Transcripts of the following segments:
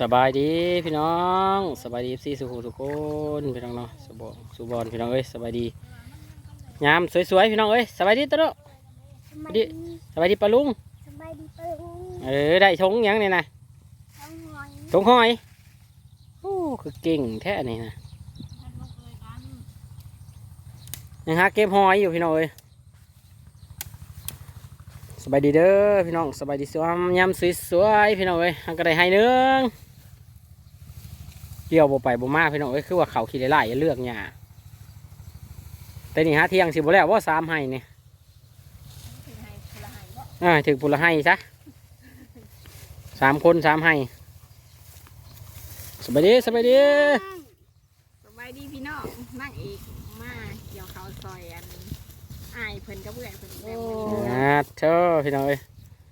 สบายดีพี่น้องสบายดีซีสุขุทุกคนพี่น้องเนาะสบองสุบอลพี่น้องเอ้ยสบายดีงามสวยๆพี่น้องเอ้ยสบายดีตัวเนาะสบายดิดีสบายดีปลาลุงสบายดีปะลุงเออได้ทงหยังนี่นะท้องหอยทงหอยโอ้คือเก่งแท้นี่นะยังหาเก็บหอยอยู่พี่น้องเอ้ยสบายดีเด้อพี่น้องสบายดีสวมยำสวยๆพี่น้องเอ้ยหันก็ได้ให้หนึง เดี่ยวบ่ไปบ่มาพี่น้องเอ้ยคือว่าเขาขี้ได้หลายอย่าเลือกหญ้าแต่นี่ฮะเที่ยงสิบ่แล้วว่าสามให้นี่อ่าถึงปุระให้ซะสามคนสามให้สบายดีสบายดีสบายดีพี่น้องนั่งอีกมาเกี่ยวเขาวซอยอันอายเพิ่นก็เบื่อเพิ่นแบบนี้อ่าเธอพี่น้องเอ้ย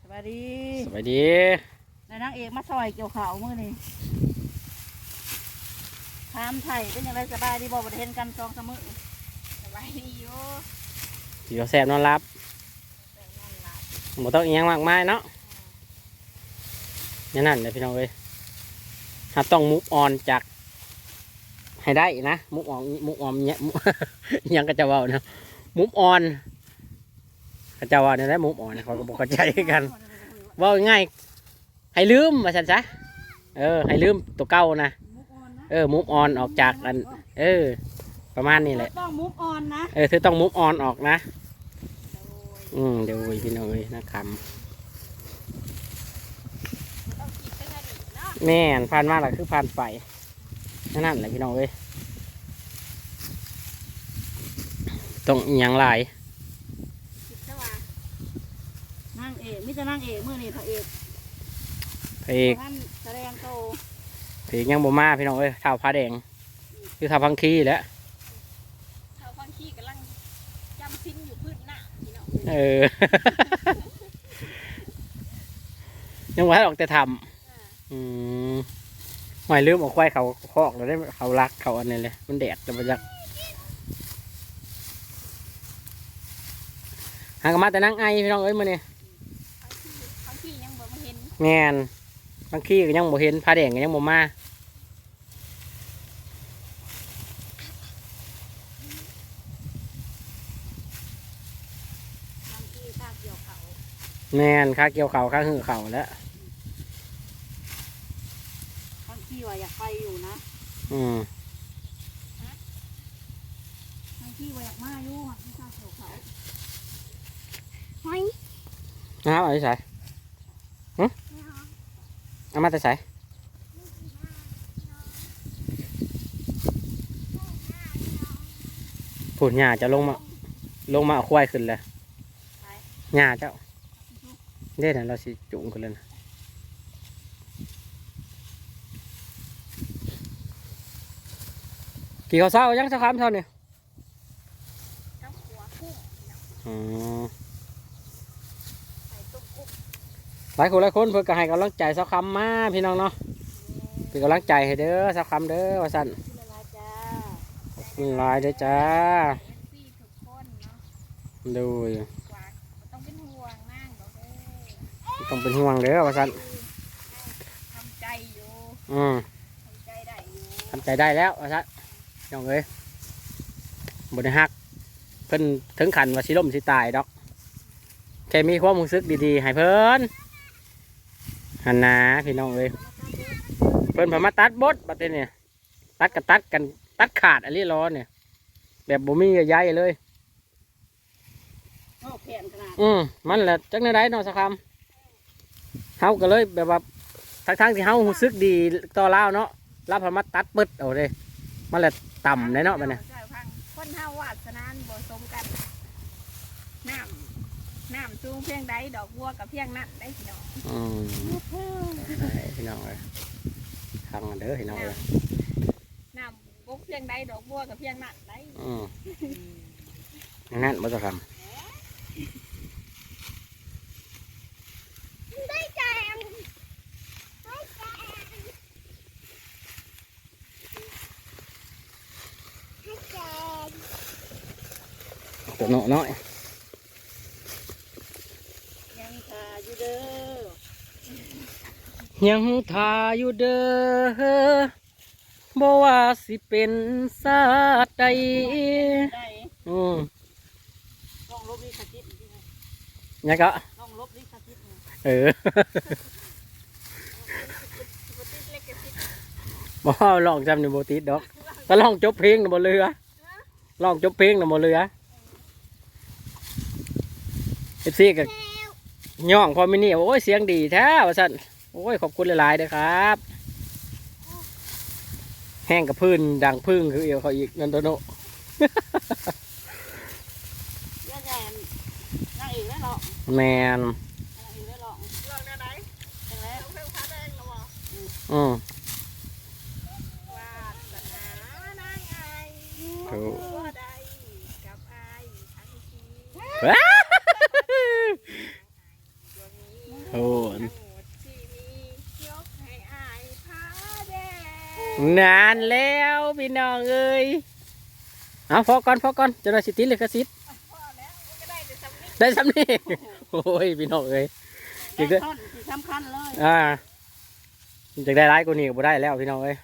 สวัสดีสบายดีนายนางเอกมาซอยเกี่ยวเขาวมือนี่ ถามไทยเป็นยังไงสบายดีบ่บ่ได้เห็นกันสองสามมื้อสบายดีอยู่อยู่แสบนอนรับแต่นอนหลับบ่ต้องอิหยังมากมายเนาะนี่นั่นเลยพี่น้องเอ้ยถ้าต้องมุกออนจาก ให้ได้นะ มุกออนมุกออนเนี่ยมุอิหยังก็จะเว่าเนาะมุกออนก็จะเว่าเนี่ยได้มุกออนเขาก็บอกเข้าใจกัน เว่าง่ายๆให้ลืมมาสันซะเออ ให้ลืมตัวเก่านะมุกออนนะ เออมุกออนออกจากอัน เออ ประมาณนี้แหละ ต้องมุกออนนะเออเธอต้องมุกออนออกนะโดยอืมเดี๋ยวเว้ยพี่น้องเอ้ยนะคต้องคิดตั้งแต่นี้เนาะำแม่นผ่านมาและคือผ่านไปนั่นนั่นแหละพี่น้องเอ้ยต้องอหย่างหลายคิดซะว่านางเอกมิจะนางเอกมือนี่พระเอกพระเอก ท่านแสดงโต พระเอกยังบ่มาพี่น้องเอ้ยเท้าผ้าแดง คือเท้าพังคีแหล้วเขาฟังขี้กำลังจำสิ้นอยู่พื้นหน้าพี่น้องเออ ยังว่าออกแต่ทอ่าำอืมหอยลืมเออกควายเขาคอกแล้วได้เขารักเขาอันนี้เลย มันแดดจะมาจากหากนมาแต่นั่งไอพี่น้องเอ้ยมาเนี่ยฟังขี้ยังบ่มาเห็นแม่นบางทีก็ยังบ่เห็นผ้าแดงก็ยังบ่มา ฟังขี้ข้าเกี่ยวเขา แม่นค่าเกี่ยวเขาวค่าหื้อเขาวแล้วทั้งที่ว่าอยากไปอยู่นะอืมทั้งที่ว่าอยากมาอยู่หักที่ข้าเกี่ยวเขาหอยนะครับเอาไปใส่เอามาแต่ใส่ผุนหญ้าจะลงมา ลงมาเอาควายขึ้นเลยหญ้าเจ้า เด้น่ะเราสิจุงขึ้นเลยนะกี่ข้าวเช้ายังสักคำเท่านี่เจ้หลายคนหลายคนเพื่อก็ให้กำลังใจสักคำมาพี่น้องเนาะเป็นกำลังใจให้เด้อสักคำเด้อว่าสั่นลายเด้อจ้าเอฟ ต้องเป็นห่วงเด้อว่าสั่นทำใจอยู่อืมทำใจได้อยู่ทำใจได้แล้วว่าสั่นน้องเอ้ยบนฮักเพิ่นถึงขันว่าสิล่มสิตายดอกแค่มีความรู้สึกดีๆให้เพิ่นหันหนาพี่น้องเอ้ยเพิ่นพามาตัดบดบัดนี้เนี่ยตัดกับตัดกันตัดขาดอันนี้ร้อนเนี่ยแบบบ่มีใยๆเลยโอ้แขนขนาดอืมมันแหละจักในได้เนาะสักคำ เฮาก็เลยแบบว่าทั้งทั้งๆที่เฮารู้สึกดีต่อเล่าวเนาะเล่าวพามาตัดปึ๊ดเอาเลยมันแหละต่ำเลยเนาะมันเนี่ยใช่พังคนเฮาวาสนานบ่สมกันน้ำน้ำสูงเพียงใดดอกบัวกับเพียงนั้นได้พี่น้องอืมได้พี่น้องเลยทางกันเด้อพี่น้องเลยน้ำบุกเพียงใดดอกบัวกับเพียงนั้นได้อืมอย่างนั่นบ่สักคได้แจมได้แจมได้แจมำ ตัวเนาะน้อยยังขาอยู่เด้อยังทาอยู่เด้อบ่ว่าสิเป็นซาดใดได้อืมลองลบลิขสิทธิ์ดิยังก็ลองลบลิขสิทธิ์นี่เออบ่ติดเล็กกับติดบ่ลองจำในโบติดดอกถ้าลองจบเพลงน่ะบ่เรือลองจบเพลงน่ะบ่เรือ เอฟซีกับย่องพอมินี่โอ้ยเสียงดีแท้ว่สันโอ้ยขอบคุณหลายๆเด้อครับ แห้งกับพื้นดังพึ่งคือเอวเขาอีกนันโตโนแยะนอกได้หรอกแมนนางเอกได้หร นานแล้วพี่น้องเอ้ยเอาพอก่อนพอก่อนเจะได้สิติเลยกระซิบพอแล้วมันก็ได้แต่สำนีได้ซ้ำนี่โอ้ยพี่น้องเอ้ยแอคชั่นที่สำคัญเลยอ่าจะได้ร้ายกว่านี้ก็บ่ได้แล้วพี่น้องเอ้ย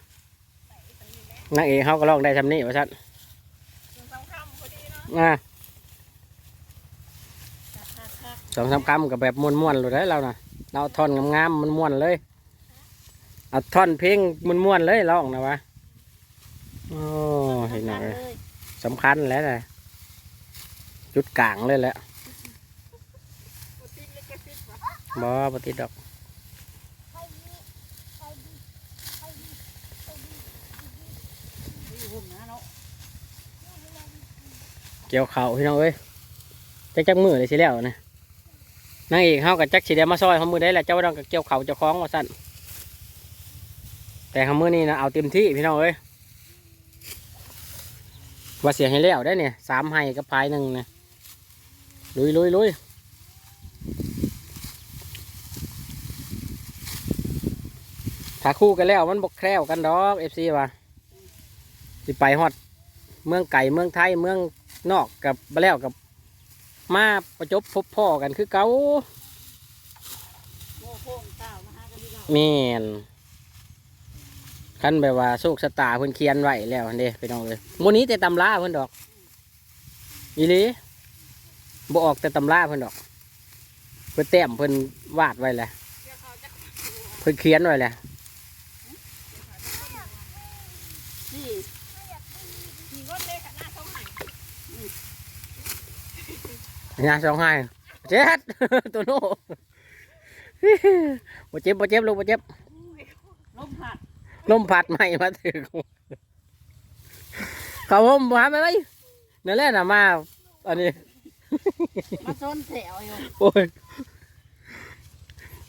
นางเอกเขาก็ลองได้ซ้ำนี่ว่าซั่นถึงสองคำพอดีเนาะอ่าคักสองสามคำกับแบบม้วนๆเลยได้เราน่ะเราเอาท่อนงามๆมันม้วนๆเลยเอาท่อนเพลงมันม้วนๆเลยร้องนะวะโอ้ๆเห็นหน่อยเลยสำคัญแล้วนะจุดกลางเลยแหละบ่ติดเล็กกับติดบ่บอปฏิดดอกอยู่หุ่มนะเนาะเกี่ยวเขาพี่น้องเอ้ยจักจักมือเลยสิแล้วนะนางเอกเฮากับจักสีแดงมาซอยเขามือได้แหละเจ้าดองกับเกี่ยวเขาเจ้าคล้องว่าสั้น แต่เขามือนี้นะเอาเต็มที่พี่น้องเอ้ยว่าเสียให้แล้วได้เนี่ยสามให้กับพายหนึ่งนะลุยลุยลุยถ้าคู่กันแล้วมันบกแคล้วกันดอกเอฟซีว่ะสิไปฮอดเมืองไก่เมืองไทยเมืองนอกกับบ่แล้วกับมาประจบพบพ่อกันคือเก่าโง่โค้งเก้ามาหากันดีกว่าแม่น คันแบบว่าโชคชะตาเพิ่นเขียนไว้แล้วเด้ไปน้องเลยโมนี้แต่ตำราเพิ่นดอกอีหลีบ่ออกแต่ตำราเพิ่นดอก เพิ่นแต้มเพิ่นวาดไว้แหละเพิ่นเขียนไว้แหละเล็กอะหน้าเขาใหม่งานสองให้เจ็ดตัวโน่บ่เจ็บบ่เจ็บลูกบ่เจ็บลมผัด ลมพัดใหม่มาถึงเขาผมหาไปไหมนั่นแหละนะมา อันนี้ มาซนแถวอยู่โอ้ย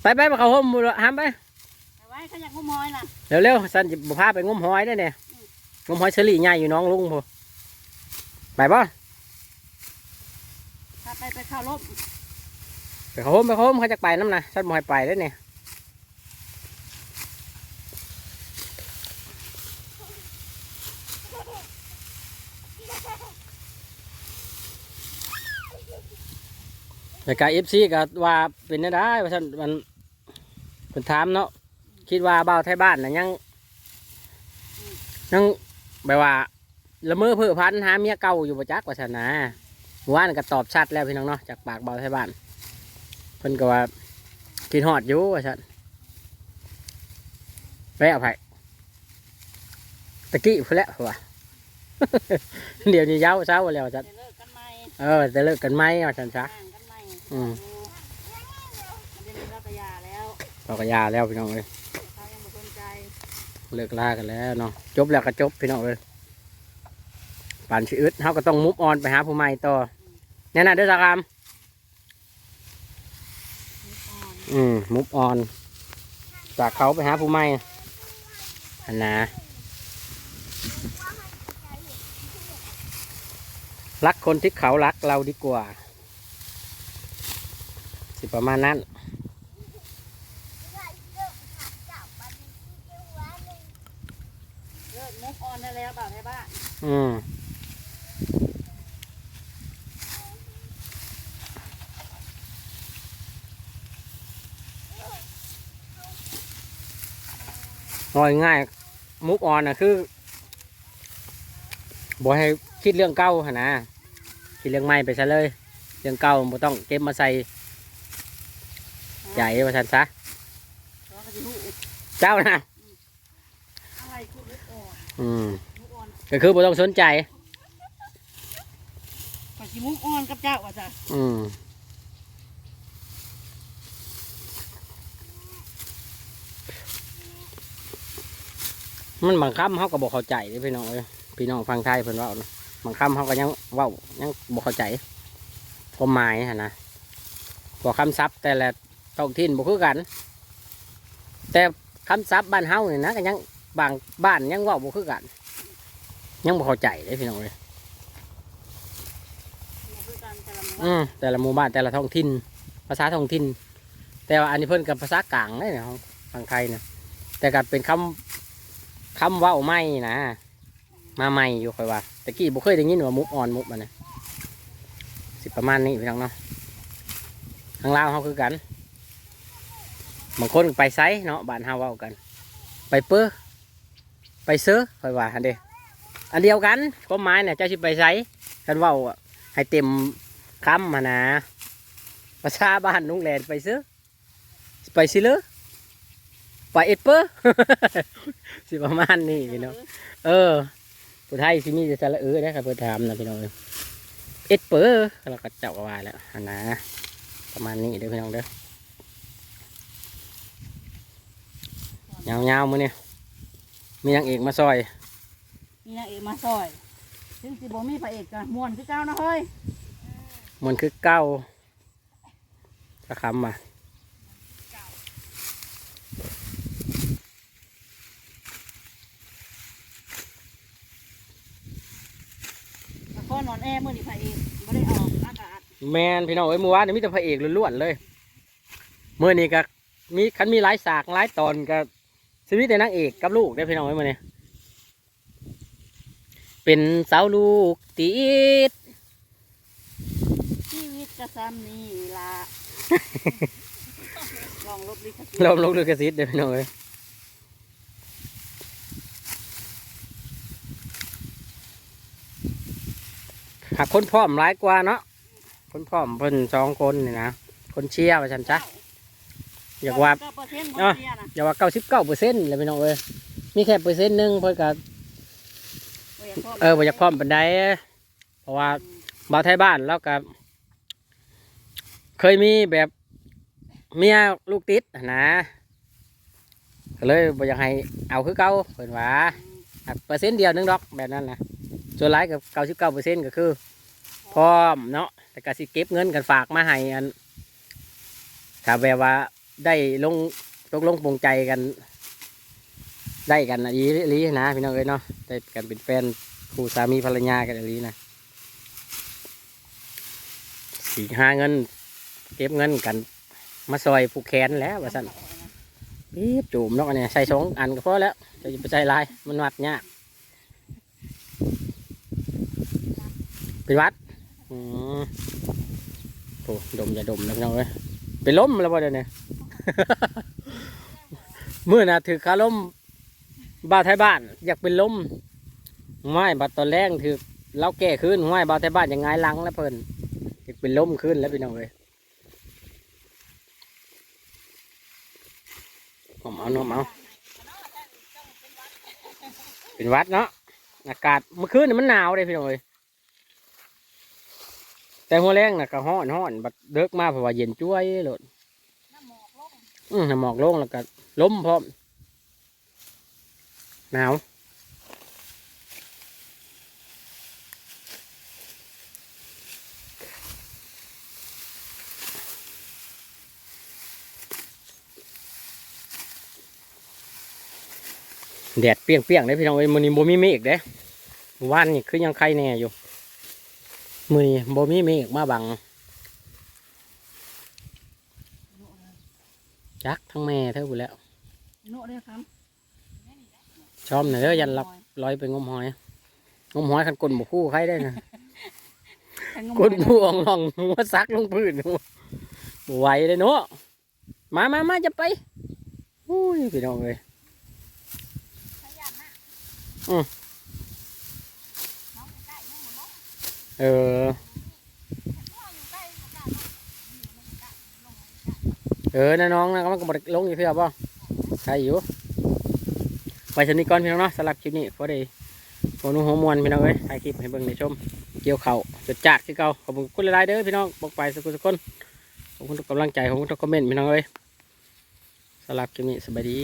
ไปไปมาเขาผมหามไปแต่ไว้เขาอยากงุ้มหอยน่ะเร็วเร็วๆสันจะบุพาไปงมหอยได้เนี่ยงมหอยเฉลี่ใหญ่อยู่น้องลุงพอไปป่ะถ้าไปไปเข้าลบไปเขาผมไปเขาผมเขาจะไปน้ำนะสันบ่ให้ไปได้เนี่ย แต่กาเอฟซีก็ว่าเป็นได้ได้ว่าสันมันเป็นถามเนาะคิดว่าเบาวไทยบ้านน่ะยังยังแบบว่าละเมอเพื่อพันหาเมียเก่าอยู่ประจักว่าสันนะเมื่อว่านก็ตอบชัดแล้วพี่น้องเนาะจากปากเบาวไทยบ้านเพิ่นก็ว่ากินหอดอยู่ว่าซั่นไปเอาไผตะกี้พุ่นแหล้วว่าเดี๋ยวนี้ยาวเช้าแล้วจัดจะเลิกกันไหมเออจะเลิกกันไหมว่าซั่นซะห่างกันไหม อืมมันจะมีรัตยาแล้วเราก็ยาแล้วพี่น้องเอ้ยเขายังบ่สนใจเลิกลากันแล้วเนาะจบแล้วก็จบพี่น้องเอ้ยป่านชีอึดเฮาก็ต้องมุฟออนไปหาผู้ใหม่ต่อแน่นอนเด้อสากามอ่อนอืมมุฟออน จากเขาไปหาผู้ใหม่อันนะรักคนที่เขารักเราดีกว่า สิประมาณนั้น เลิกมุกออนได้แล้วเปล่าในบ้านอืมง่ายง่ายมุกออนน่ะคือบอกให้คิดเรื่องเก่าหนนะคิดเรื่องใหม่ไปซะเลย เรื่องเก่าบ่ต้องเก็บมาใส่ ใหญ่ว่าฉันซะแล้วก็สิฮู้เจ้านะอะไรคือลูกอ่อนอืมลูกอ่อนก็คือบ่ต้องสนใจก็สิมุกอ่อนกับเจ้าว่าจ้ะอืมมันบางคำเขาก็บอกเข้าใจเด้อพี่น้องเอ้ยพี่น้องฟังไทยเพิ่นเว่านะบางคำเขาก็ยังเว้ายังบอกเข้าใจความหมายหั่นนะบอกคำศัพท์แต่ละ ท้องถิ่นบ่คือกัน แต่คำศัพท์บ้านเฮาเนี่ยนะก็ยังบางบ้านยังเว้าบ่คือกัน ยังบ่เข้าใจเลยพี่น้องเอ้ยนี่คือการแต่ละหมู่อืมแต่ละหมู่บ้านแต่ละท้องถิ่นภาษาท้องถิ่นแต่ว่าอันนี้เพิ่นกับภาษากลางเลยนะของทางไทยนะแต่กับเป็นคำคำเว้าไม่นะ มาใหม่อยู่ค่อยว่าตะกี้บ่เคยได้ยินว่ามุกอ่อนมุกมันนะสิประมาณนี้พี่น้องเนาะทางลาวเขาคือกัน บางคนไปไซเนาะบ้านเฮาเว้ากัน ไปเปื้อไปซื้อค่อยว่าอันเดียอันเดียวกันความหมายเนี่ยเจ้าสิไปไซกันเว้าให้เต็มคำมานะภาษาบ้านนุ่งแลนไปซื้อไปสิเลยไปเอ็ดเปอร์สิประมาณนี้พี่น้องเออผู้ไทยสิมีแต่สระเออได้ครับเพื่อถามนะพี่น้องเอ้ยเอ็ดเปอร์เราก็เจ้าว่าแล้วนนะประมาณนี้เด้อพี่น้องเด้อ ยาวๆมือเนี่ยมีนางเอกมาซอย มีนางเอกมาซอยถึงสิบ่มีพระเอกก็ม่วนคือเก่านะเฮ้ยมันคือเก้าสักคำอะละครนอนแอร์มื้อนี้พระเอกบ่ได้ออกอากาศแมนพี่น้องเอ้ยเมื่อวานนี่มีแต่พระเอกล้วนๆเลยเมื่อนี้ก็มีคันมีหลายฉากหลายตอนก็ ชีวิตแต่นางเอกกับลูกได้อพี่น้องเอ้ยมื่อนี้เป็นสาวลูกติดชีวิตก็ซ้ำนี่ล่ะลองลบลิขสิทธิ์ลมลงลูกกระซิดเด้อพี่น้องเอ้ยหากคนพร้อมหลายกว่าเนาะคนพร้อมเพิ่นสองคนนี่นะคนเชียร์ว่าฉันจ้ะ อยากว่าเก้เปอร์เซ็นต์อะบ่เสียนะอย่าว่าเก้าสิบเก้าเปอร์เซ็นต์เลยพี่น้องเอ้ยมีแค่เปอร์เซ็นต์หนึ่งเพื่อกับบ่อยากพร้อมเออบ่อยากพร้อมปันไดเพราะว่าบ่าวไทยบ้านแล้วกับเคยมีแบบเมียลูกติดหั้นนะก็เลยบ่อยากให้เอาคือเก่าเพิ่นว่าหักเปอร์เซ็นต์เดียวหนึงดอกแบบนั้นนะส่วนหลายกับเก้าสิบเก้าเปอร์เซ็นต์ก็คือพร้อมเนาะแต่ก็สิเก็บเงินกันฝากมาให้อันถ้าแบบว่า ได้ลงตกลงปรงใจกัน ได้กันอะลีลีนะพี่น้องเอ้ยเนาะได้กันเป็นแฟนคู่สามีภรรยากันอะลีนะสี่ห้าเงิน เก็บเงินกัน มาซอยผูกแขนแล้วว่าสั่นปี๊บจูมเนาะอันเนี้ยใส่สองอันก็พอแล้วจะไปใส่ลายมันวัดยากเป็นวัดอืมโอ้ดมอย่าดมนะพี่น้องเอ้ยเป็นล้มแล้วบ่เดี๋ยวนี้ เมื่อน่ะถือคาล้มบาไทยบ้าน อยากเป็นล้มไม่บัดตอนแรกถือเราแก้ขึ้นไม่บาไทยบ้านยังไงลังแล้วเพิ่นอยากเป็นล้มขึ้นแล้วพี่น้องเลยผมเอาเนาะเอาเป็นวัดเนาะอากาศเมื่อคืนมันหนาวเลยพี่น้องเลยแต่หัวแรงน่ะก็ฮ้อนฮ้อนบัดเดิกมาเพราะว่าเย็นจ้วยโลด อืมหมอกลงแล้วก็ล้มพร้อมหนาวแดดเปรี้ยงๆเลยพี่น้องเอ้ยมือนี้บ่มีเมฆเด้เมื่อวานนี่คือยังใครแน่อยู่มือนี้บ่มีเมฆมาบัง จักทั้งแม่เท่าบุแล้วโน่เด้อครับชอบหน่อยเด้อยันรับลอยไปงมหอย งมหอยคันกลนบ่คู่ใครได้นะทั้งงมกลนผู้อ่องลองว่าซักลงพื้นบ่ไหวเลยเนาะมามามาจะไปอุ้ยพี่น้องเลยอืมน้องอยู่ใกล้น้องบ่ลงเออ น้องอยู่ใกล้บ่กล้าลงอยู่ลงใกล้ลงใกล้ เออน้าน้องนะก็มันก็บดลงอยู่เพื่อป่ะใช่อยู่ไปชนิดก่อนพี่น้องเนาะสำหรับคลิปนี้พอดีโมนุ่งหัวมวนพี่น้องเอ้ยถ่ายคลิปให้เบิ่งในชม เกี่ยวเข่าจดจัดคือเก่าขอบคุณหลายๆเด้อพี่น้องบอกไปสักคนสักคนขอบคุณทุกกำลังใจขอบคุณทุกคอมเมนต์พี่น้องเอ้ยสำหรับคลิปนี้สบายดี